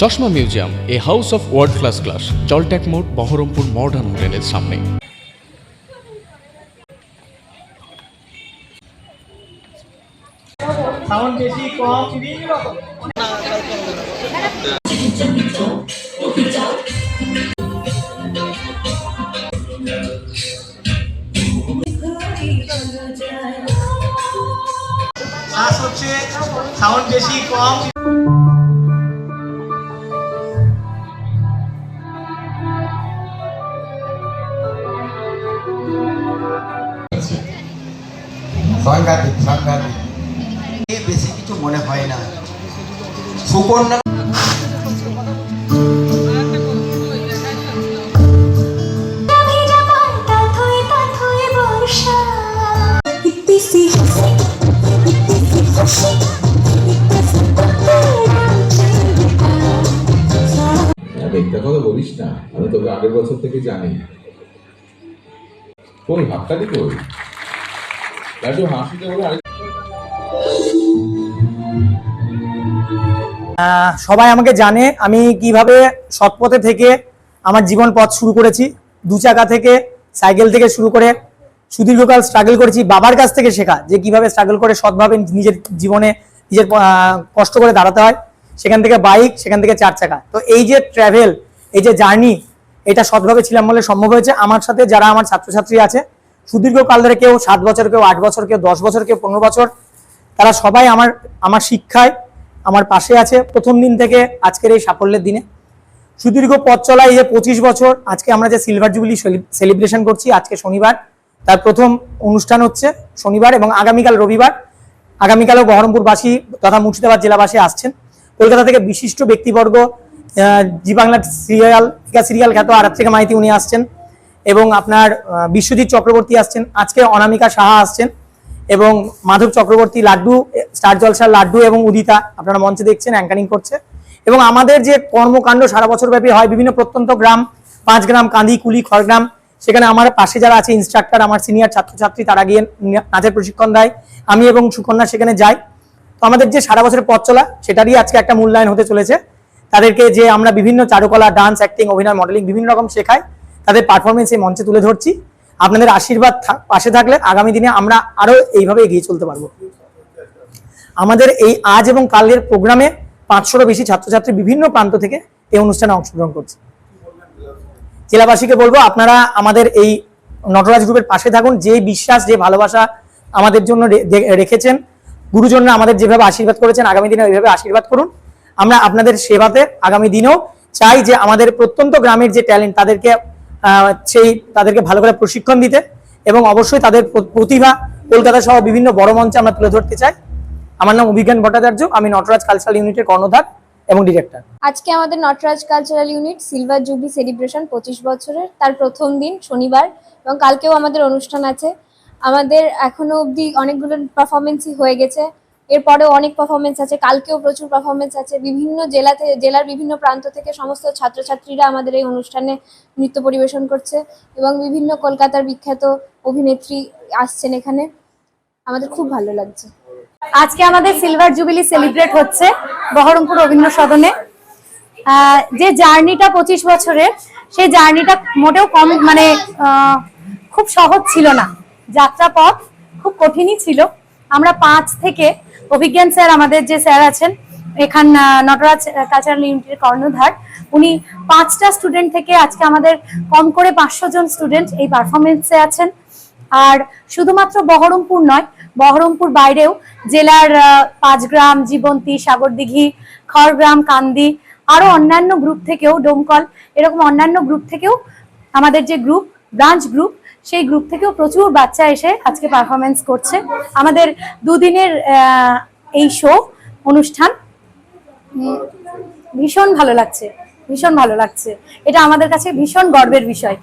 চশমা museum, a house of world class class জলট্যাক মোড়, Baharampur modern হোটেলের সামনে। সাউন্ড সাউন্ড বেশি কম সাংঘাতিক সাংঘাতিক বেশি কিছু মনে হয় না। সুকন্যা মিথ্যা না, আমি তোকে আগের বছর থেকে জানি। কই হাততালি কই? সবাই আমাকে জানে, আমি কীভাবে সৎপথে থেকে আমার জীবন পথ শুরু করেছি। দু চাকা থেকে, সাইকেল থেকে শুরু করে সুদীর্ঘকাল স্ট্রাগল করেছি। বাবার কাছ থেকে শেখা যে কীভাবে স্ট্রাগল করে সৎভাবে নিজের জীবনে নিজের কষ্ট করে দাঁড়াতে হয়। সেখান থেকে বাইক সেখান থেকে চার চাকা। তো এই যে ট্রাভেল এই যে জার্নি এটা সৎভাবে ছিলাম বলে সম্ভব হয়েছে। আমার সাথে যারা আমার ছাত্রছাত্রী আছে সুদীর্ঘকাল ধরে কেউ সাত বছর, কেউ আট বছর, কেউ দশ বছর, কেউ পনেরো বছর, তারা সবাই আমার আমার শিক্ষায় আমার পাশে আছে। প্রথম দিন থেকে আজকের এই সাফল্যের দিনে। সুদীর্ঘ পথ চলা এই যে পঁচিশ বছর, আজকে আমরা যে সিলভার জুবিলি সেলিব্রেশন করছি আজকে শনিবার। তার প্রথম অনুষ্ঠান হচ্ছে শনিবার এবং আগামীকাল রবিবার। আগামীকালও বহরমপুরবাসী তথা মুর্শিদাবাদ জেলাবাসী আসছেন। কলকাতা থেকে বিশিষ্ট ব্যক্তিবর্গ জি বাংলা সিরিয়াল সিরিয়াল খ্যাত আরব থেকে মাইতি উনি আসছেন। এবং আপনার বিশ্বজিৎ চক্রবর্তী আসছেন, আজকে অনামিকা সাহা আসছেন, এবং মাধব চক্রবর্তী লাড্ডু স্টার জলসার লাড্ডু এবং উদিতা আপনারা মঞ্চে দেখছেন অ্যাঙ্কারিং করছে। এবং আমাদের যে কর্মকাণ্ড সারা বছর ব্যাপী হয়, বিভিন্ন প্রত্যন্ত গ্রাম, পাঁচ গ্রাম, কাঁদি, কুলি, খড়গ্রাম, সেখানে আমার পাশে যারা আছে ইনস্ট্রাক্টর আমার সিনিয়র ছাত্রছাত্রী, তারা গিয়ে নাচের প্রশিক্ষণ দেয়। আমি এবং সুকন্যা সেখানে যাই। তো আমাদের যে সারা বছরের পথ চলা, সেটারই আজকে একটা মূল্যায়ন হতে চলেছে। তাদেরকে যে আমরা বিভিন্ন চারুকলা ডান্স অ্যাক্টিং অভিনয় মডেলিং বিভিন্ন রকম শেখাই। তাদের পারফরমেন্স এই মঞ্চে তুলে ধরছি। আপনাদের আশীর্বাদ পাশে থাকলে আগামী দিনে আমরা আরও এইভাবে এগিয়ে চলতে পারব। আমাদের এই আজ এবং কালের প্রোগ্রামে পাঁচশোরও বেশি ছাত্রছাত্রী বিভিন্ন প্রান্ত থেকে এই অনুষ্ঠানে অংশগ্রহণ করছে। জেলাবাসীকে বলব, আপনারা আমাদের এই নটরাজ গ্রুপের পাশে থাকুন। যে বিশ্বাস, যে ভালোবাসা আমাদের জন্য রেখেছেন, গুরুজনরা আমাদের যেভাবে আশীর্বাদ করেছেন, আগামী দিনে ওইভাবে আশীর্বাদ করুন। আমরা আপনাদের সেবাতে আগামী দিনেও চাই যে আমাদের প্রত্যন্ত গ্রামের যে ট্যালেন্ট তাদেরকে সেই তাদেরকে ভালো করে প্রশিক্ষণ দিতে এবং অবশ্যই তাদের প্রতিভা কলকাতা সহ বিভিন্ন বড় মঞ্চে আমরা তুলে ধরতে চাই। আমার নাম অভিজ্ঞান ভট্টাচার্য, আমি নটরাজ কালচারাল ইউনিটের কর্ণধার এবং ডিরেক্টর আজকে আমাদের Nataraj cultural unit silver jubilee celebration পঁচিশ বছরের, তার প্রথম দিন, শনিবার, এবং কালকেও আমাদের অনুষ্ঠান আছে। আমাদের এখনও অবধি অনেকগুলো পারফরমেন্সই হয়ে গেছে। এরপরেও অনেক পারফরমেন্স আছে, কালকেও প্রচুর পারফরমেন্স আছে। বিভিন্ন জেলাতে, জেলার বিভিন্ন প্রান্ত থেকে সমস্ত ছাত্রছাত্রীরা আমাদের এই অনুষ্ঠানে নৃত্য পরিবেশন করছে এবং বিভিন্ন কলকাতার বিখ্যাত অভিনেত্রী আসছেন এখানে। আমাদের খুব ভালো লাগছে। আজকে আমাদের সিলভার জুবিলি সেলিব্রেট হচ্ছে বহরমপুর রবীন্দ্র সদনে। যে জার্নিটা পঁচিশ বছরের, সেই জার্নিটা মোটেও কম মানে খুব সহজ ছিল না। যাত্রাপথ খুব কঠিনই ছিল। আমরা পাঁচ থেকে অভিজ্ঞান স্যার আমাদের যে স্যার আছেন, এখান নটরাজ কালচারাল ইউনিটের কর্ণধার, উনি পাঁচটা স্টুডেন্ট থেকে আজকে আমাদের কম করে পাঁচশো জন স্টুডেন্ট এই পারফরমেন্সে আছেন। আর শুধুমাত্র বহরমপুর নয়, বহরমপুর বাইরেও জেলার পাঁচগ্রাম, জীবন্তী, সাগরদিঘি, খড়গ্রাম, কান্দি আরও অন্যান্য গ্রুপ থেকেও, ডোমকল, এরকম অন্যান্য গ্রুপ থেকেও আমাদের যে গ্রুপ ব্রাঞ্চ গ্রুপ সেই গ্রুপ থেকেও প্রচুর বাচ্চা এসে আজকে পারফরমেন্স করছে। আমাদের দুদিনের এই শো অনুষ্ঠান ভীষণ ভালো লাগছে, ভীষণ ভালো লাগছে। এটা আমাদের কাছে ভীষণ গর্বের বিষয়।